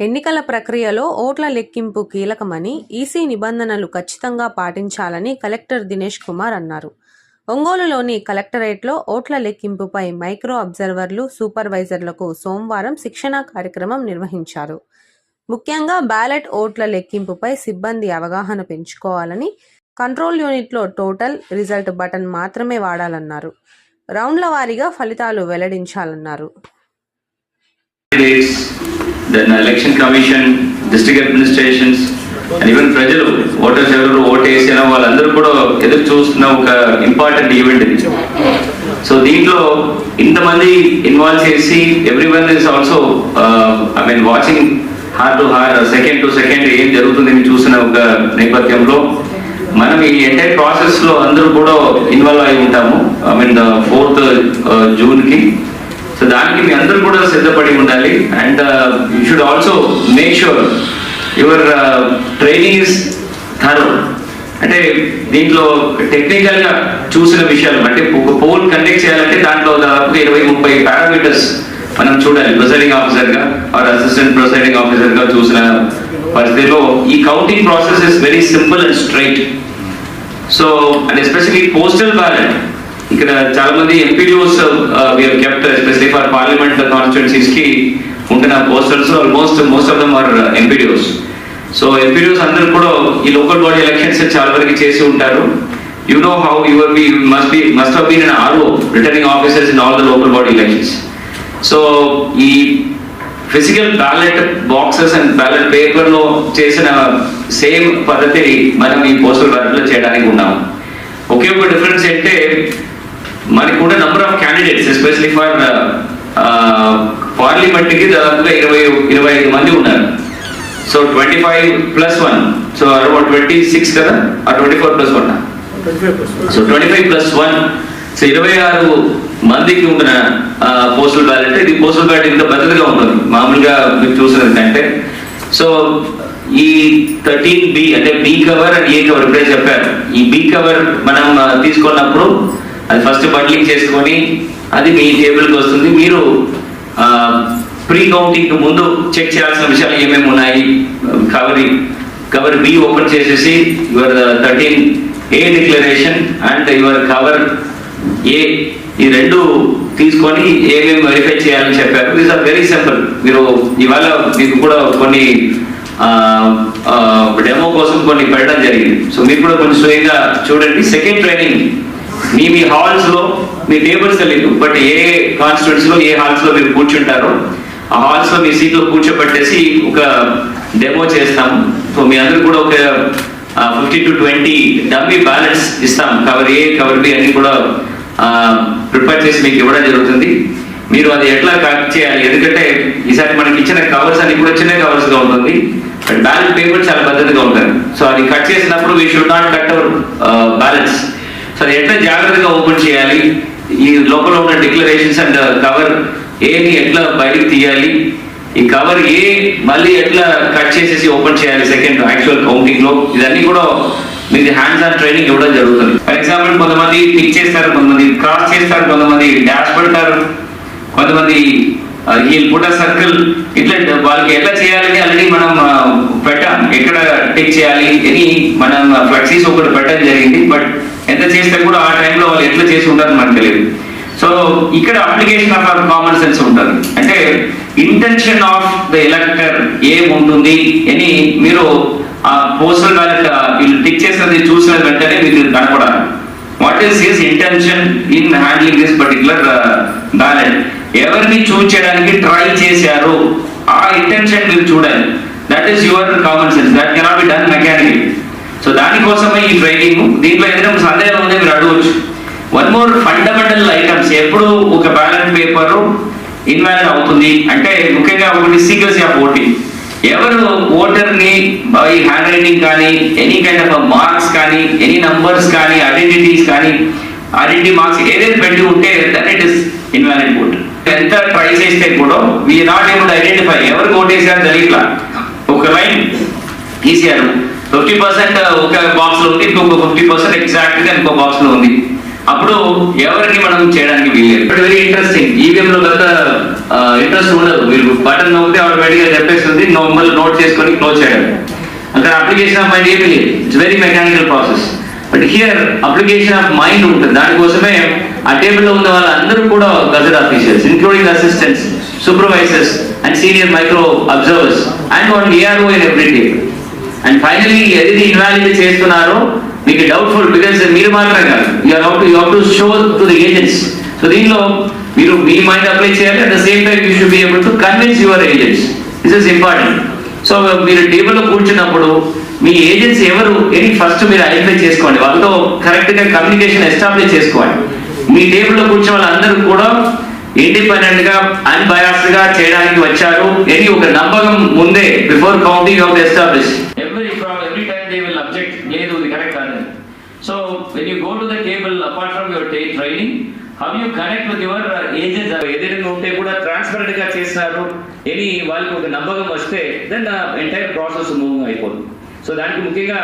ఎన్నికల ప్రక్రియలో ఓట్ల లెక్కింపు కీలకమని ఈసీ నిబంధనలు ఖచ్చితంగా పాటించాలని కలెక్టర్ దినేష్ కుమార్ అన్నారు. ఒంగోలులోని కలెక్టరేట్లో ఓట్ల లెక్కింపుపై మైక్రో అబ్జర్వర్లు సూపర్వైజర్లకు సోమవారం శిక్షణా కార్యక్రమం నిర్వహించారు. ముఖ్యంగా బ్యాలెట్ ఓట్ల లెక్కింపుపై సిబ్బంది అవగాహన పెంచుకోవాలని కంట్రోల్ యూనిట్లో టోటల్ రిజల్ట్ బటన్ మాత్రమే వాడాలన్నారు. రౌండ్ల వారీగా ఫలితాలు వెల్లడించాలన్నారు. Candidates, then election commission, district administrations, and even ప్రజలు ఓటర్స్ ఎవరు ఓటేసిన వాళ్ళందరూ కూడా ఎదురు చూస్తున్న ఒక ఇంపార్టెంట్ ఈవెంట్ ఇది. సో దీంట్లో ఇంతమంది ఇన్వాల్వ్ చేసి every one is also I mean watching hour to hour second to second ఏం జరుగుతుంది అని చూసిన ఒక నేపథ్యంలో మనం ఈ ఎంటైర్ ప్రాసెస్లో అందరూ కూడా ఇన్వాల్వ్ అయి ఉంటాము. ఐ మీన్ ఫోర్త్ జూన్కి సో దానికి మీ అందరూ కూడా సిద్ధపడి ఉండాలి. And you should also make sure your training is thorough అంటే దీంట్లో టెక్నికల్గా చూసిన విషయాలు అంటే ఒక పోల్ కండక్ట్ చేయాలంటే దాంట్లో దాదాపు ఇరవై ముప్పై పారామీటర్స్ మనం చూడాలి. ప్రిసైడింగ్ ఆఫీసర్గా ఆర్ అసిస్టెంట్ ప్రిసైడింగ్ ఆఫీసర్గా చూసిన పరిస్థితిలో ఈ counting process is very simple and straight so and especially postal ballot ఇక్కడ చాలా మంది MPDOs were kept special parliament కాన్స్టిట్యున్సీస్కి ఉంటున్న posters almost most of them are MPDOs so MPDOs అందరూ కూడా ఈ లోకల్ బాడీ ఎలక్షన్స్ చాలా వరకు చేసి ఉంటారు. You know how your be must be must have been an RO returning officers in all the local body elections so ఈ physical ballot boxes and ballot పేపర్లో చేసిన సేమ్ పద్ధతిని మనం ఈ పోస్టల్ బ్యాలెట్లో చేయడానికి ఉన్నాము. ఒకే ఒక డిఫరెన్స్ అంటే మనకు కూడా number of candidates especially for పార్లమెంట్కి దాదాపుగా ఇరవై ఇరవై ఐదు మంది ఉన్నారు. So twenty five plus one. So around twenty six కదా? ఆ twenty four plus one so twenty five plus one. So ఇరవై ఆరు మందికి ఉన్న పోస్టల్ బ్యాలెట్ ఇది పోస్టల్ బ్యాలెట్ ఇంత పెద్దదిగా ఉంటుంది. మామూలుగా మీరు చూసినది కంటే. సో ఈ థర్టీన్ బి అంటే B cover and A cover ఇప్పుడే చెప్పారు. ఈ బి కవర్ మనం తీసుకున్నప్పుడు అది ఫస్ట్ బండ్లింగ్ చేసుకొని అది మీ టేబుల్కి వస్తుంది. మీరు ప్రీ కౌంటింగ్ ముందు చెక్ చేయాల్సిన విషయాలు ఏమేమి ఉన్నాయి? కవర్ కవర్ బి ఓపెన్ చేసేసి your thirteen A declaration and your cover A ఈ రెండు తీసుకొని ఏమేమి వెరిఫై చేయాలని చెప్పారు. దీస్ ఆర్ వెరీ సింపుల్ మీరు ఇవాళ మీకు కూడా కొన్ని డెమో కోసం కొన్ని పెట్టడం జరిగింది. సో మీరు కూడా కొంచెం స్వయంగా చూడండి. సెకండ్ ట్రైనింగ్ మీ మీ హాల్స్లో మీ టేబుల్స్ తెలియదు బట్ ఏ కాన్స్టిట్యూన్స్లో ఏ హాల్స్లో మీరు కూర్చుంటారో ఆ హాల్స్లో మీ సీట్లో కూర్చోబెట్టేసి ఒక డెమో చేస్తాం. సో మీ అందరు కూడా ఒక fifty to twenty dummy ballots ఇస్తాం. కవర్ ఏ కవర్ బి అన్ని కూడా ప్రిపేర్ చేసి మీకు ఇవ్వడం జరుగుతుంది. మీరు అది ఎట్లా కట్ చేయాలి? ఎందుకంటే ఈసారి మనకి ఇచ్చిన కవర్స్ అన్ని కూడా చిన్న కవర్స్గా ఉంటుంది. బట్ బ్యాలెన్స్ పేమెంట్ చాలా పెద్దదిగా ఉంటుంది. సో అది కట్ చేసినప్పుడు we should not cut our ballots సరే ఎట్లా జాగ్రత్తగా ఓపెన్ చేయాలి? ఈ లోపల ఉన్న డిక్లరేషన్స్ అండ్ కవర్ ఏని ఎట్లా బయటకు తీయాలి? ఈ కవర్ ఏ మళ్ళీ ఎట్లా కట్ చేసేసి ఓపెన్ చేయాలి సెకండ్ యాక్చువల్ కౌంటింగ్లో? ఇదన్నీ కూడా మీకు హ్యాండ్స్ ఆన్ ట్రైనింగ్ ఇవ్వడం జరుగుతుంది. ఫర్ ఎగ్జాంపుల్ కొంతమంది టిక్ చేస్తారు కొంతమంది క్రాస్ చేస్తారు కొంతమంది డాష్ పెడతారు కొంతమంది ఈ పుట సర్కిల్ ఇట్లా వాళ్ళకి ఎట్లా చేయాలని ఆల్రెడీ మనం పెట్టాం. ఎక్కడ టిక్ చేయాలి అని మనం ఫ్లెక్సీస్ ఒకటి పెట్టడం జరిగింది. బట్ ఎంత చేస్తే కూడా ఆ టైంలో వాళ్ళు ఎట్లా చేసి ఉంటారని మనకు తెలియదు. సో ఇక్కడ అప్లికేషన్ ఆఫ్ కామన్ సెన్స్ ఉంటుంది. అంటే ఇంటెన్షన్ ఆఫ్ ద ఎలక్టర్ ఏముంటుంది అని మీరు ఆ పోస్టల్ బ్యాలెట్ వీళ్ళు టిక్ చేసినది చూసిన వెంటనే మీకు కనపడాలి. What is his intention in handling this particular ballot ఎవరిని చూస్ చేయడానికి ట్రై చేశారు? ఆ ఇంటెన్షన్ మీరు చూడాలి. That is your common sense that cannot be done mechanical so దానికోసమే ఈ ట్రైనింగ్ దీంట్లో ఏదైనా సందేహం ఉంటే మీరు అడగవచ్చు వన్ మోర్ ఫండమెంటల్ ఐటమ్స్ ఎప్పుడు ఒక బ్యాలెట్ పేపర్ ఇన్వాల్వ్ అవుతుంది. అంటే ముఖ్యంగా ఒకటి సీక్రెసీ ఆఫ్ ఓటింగ్ ఎవరు ఓటర్ని బై హ్యాండ్ రైటింగ్ కానీ ఎనీ కైండ్ ఆఫ్ మార్క్స్ కానీ ఎనీ నంబర్స్ కానీ ఐడెంటిటీస్ కానీ ఐడెంటిటీ మార్క్స్ ఏదైతే పెట్టి ఉంటే that it is invalid vote ఎంత ట్రై చేస్తే కూడా వీఆర్ నాట్ ఏబుల్ ఐడెంటిఫై ఎవరు ఓటేసారు తెలియట్లా. ఒక లైన్ తీసారు ఫిఫ్టీ పర్సెంట్ ఒక బాక్స్లో ఉంది ఇంకొక ఫిఫ్టీ పర్సెంట్ ఎగ్జాక్ట్గా ఇంకో బాక్స్లో ఉంది. అప్పుడు ఎవరిని మనం చేయడానికి వీలు బట్ వెరీ ఇంట్రెస్టింగ్ ఈవీఎం లో పెద్ద ఇంట్రెస్ట్ ఉండదు. మీరు బటన్ నవ్వుతే ఆటోమేటిక్గా చెప్పేస్తుంది మమ్మల్ని నోట్ చేసుకొని క్లోజ్ చేయడం. అక్కడ అప్లికేషన్ ఆఫ్ మైండ్ ఏమీ లేదు. It's very mechanical process but here application of mind ఉంటుంది. దానికోసమే ఆ టేబుల్లో ఉన్న వాళ్ళందరూ కూడా gazetted officers including assistants supervisors and senior micro observers and one ARO in every table and finally ఏది ఇన్వాలిడ్ చేస్తున్నారో మీకు డౌట్ఫుల్ బికాస్ మీరు మాత్రం కాదు. You how to you to show to the agents so దీనిలో మీరు మీ మైండ్ అప్లై చేయాలి. At the same time you should be able to convince your agents this is important so మీరు టేబుల్లో కూర్చున్నప్పుడు మీ ఏజెంట్స్ ఎవరు? ఎనీ ఫస్ట్ మీరు ఐడెంటిఫై చేసుకోండి. వాళ్ళతో కరెక్ట్గా కమ్యూనికేషన్ ఎస్టాబ్లిష్ చేసుకోండి మీ టేబుల్లో కూర్చున్న వాళ్ళందరూ కూడా ఇండిపెండెంట్గా అన్బయాస్డ్గా చేయడానికి వచ్చారు. అని ఒక నమ్మకం ముందే before counting of establish. Every every time they will object లేదు ఇది కరెక్ట్ కాదు. So when you go to the table apart from your టే training how you connect with your agents ఏదైనా ఉంటే కూడా ట్రాన్స్పరెంట్గా చేస్తున్నారు అని వాళ్ళకి ఒక నమ్మకం వస్తే దెన్ ఎంటైర్ ప్రాసెస్ మూవ్ అయిపోతుంది. సో దానికి ముఖ్యంగా